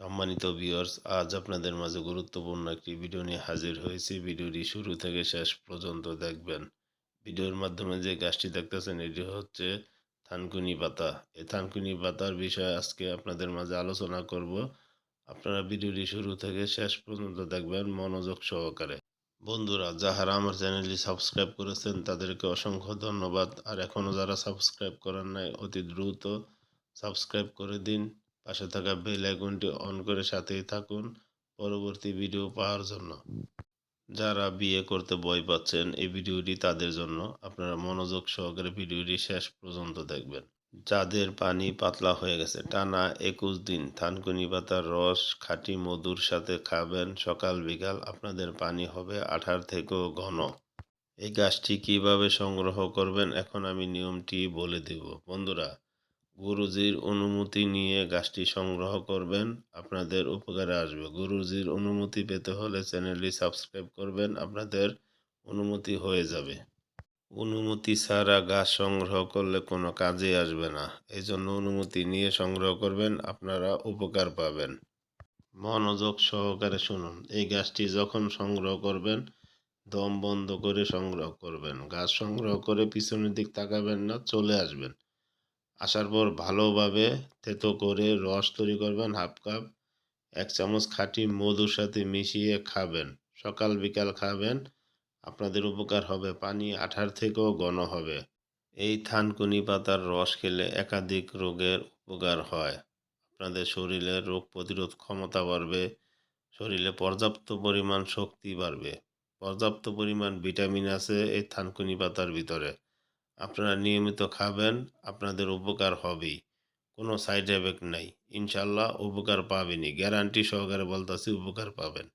সম্মানিত ভিউয়ার্স আজ আপনাদের মাঝে গুরুত্বপূর্ণ একটি ভিডিও নিয়ে হাজির হয়েছি। ভিডিওটি শুরু থেকে শেষ পর্যন্ত দেখবেন। ভিডিওর মাধ্যমে যে গাছটি দেখতেছেন, এটি হচ্ছে থানকুনি পাতা। এই থানকুনি পাতার বিষয়ে আজকে আপনাদের মাঝে আলোচনা করব। আপনারা ভিডিওটি শুরু থেকে শেষ পর্যন্ত দেখবেন মনোযোগ সহকারে। বন্ধুরা, যাহারা আমার চ্যানেলটি সাবস্ক্রাইব করেছেন, তাদেরকে অসংখ্য ধন্যবাদ। আর এখনও যারা সাবস্ক্রাইব করেন নাই, অতি দ্রুত সাবস্ক্রাইব করে দিন। পাশে থাকা বেল আইকনটি অন করে সাথেই থাকুন পরবর্তী ভিডিও পাওয়ার জন্য। যারা বিয়ে করতে ভয় পাচ্ছেন, এই ভিডিওটি তাদের জন্য। আপনারা মনোযোগ সহকারে ভিডিওটি শেষ পর্যন্ত দেখবেন। যাদের পানি পাতলা হয়ে গেছে, টানা একুশ দিন থানকুনি পাতার রস, খাঁটি মধুর সাথে খাবেন সকাল বিকাল, আপনাদের পানি হবে আঠার থেকেও ঘন। এই গাছটি কীভাবে সংগ্রহ করবেন, এখন আমি নিয়মটি বলে দেব। বন্ধুরা গুরুজির অনুমতি নিয়ে গাছটি সংগ্রহ করবেন, আপনাদের উপকারে আসবে। গুরুজির অনুমতি পেতে হলে চ্যানেলটি সাবস্ক্রাইব করবেন, আপনাদের অনুমতি হয়ে যাবে। অনুমতি ছাড়া গাছ সংগ্রহ করলে কোনো কাজে আসবে না। এই জন্য অনুমতি নিয়ে সংগ্রহ করবেন, আপনারা উপকার পাবেন। মনোযোগ সহকারে শুনুন। এই গাছটি যখন সংগ্রহ করবেন, দম বন্ধ করে সংগ্রহ করবেন। গাছ সংগ্রহ করে পিছনের দিক তাকাবেন না, চলে আসবেন। আসার পর ভালোভাবে থেতো করে রস তৈরি করবেন হাফ কাপ এক চামচ খাঁটি মধুর সাথে মিশিয়ে খাবেন। সকাল, বিকাল খাবেন, আপনাদের উপকার হবে। পানি আঠার থেকেও ঘন হবে। এই থানকুনি পাতার রস খেলে একাধিক রোগের উপকার হয়। আপনাদের শরীরে রোগ প্রতিরোধ ক্ষমতা বাড়বে, শরীরে পর্যাপ্ত পরিমাণ শক্তি বাড়বে। পর্যাপ্ত পরিমাণ ভিটামিন আছে এই থানকুনি পাতার ভিতরে। আপনারা নিয়মিত খাবেন, আপনাদের উপকার হবেই। কোনো সাইড এফেক্ট নাই। ইনশাল্লাহ উপকার পাবেনি গ্যারান্টি সহকারে বলতেছি উপকার পাবেন।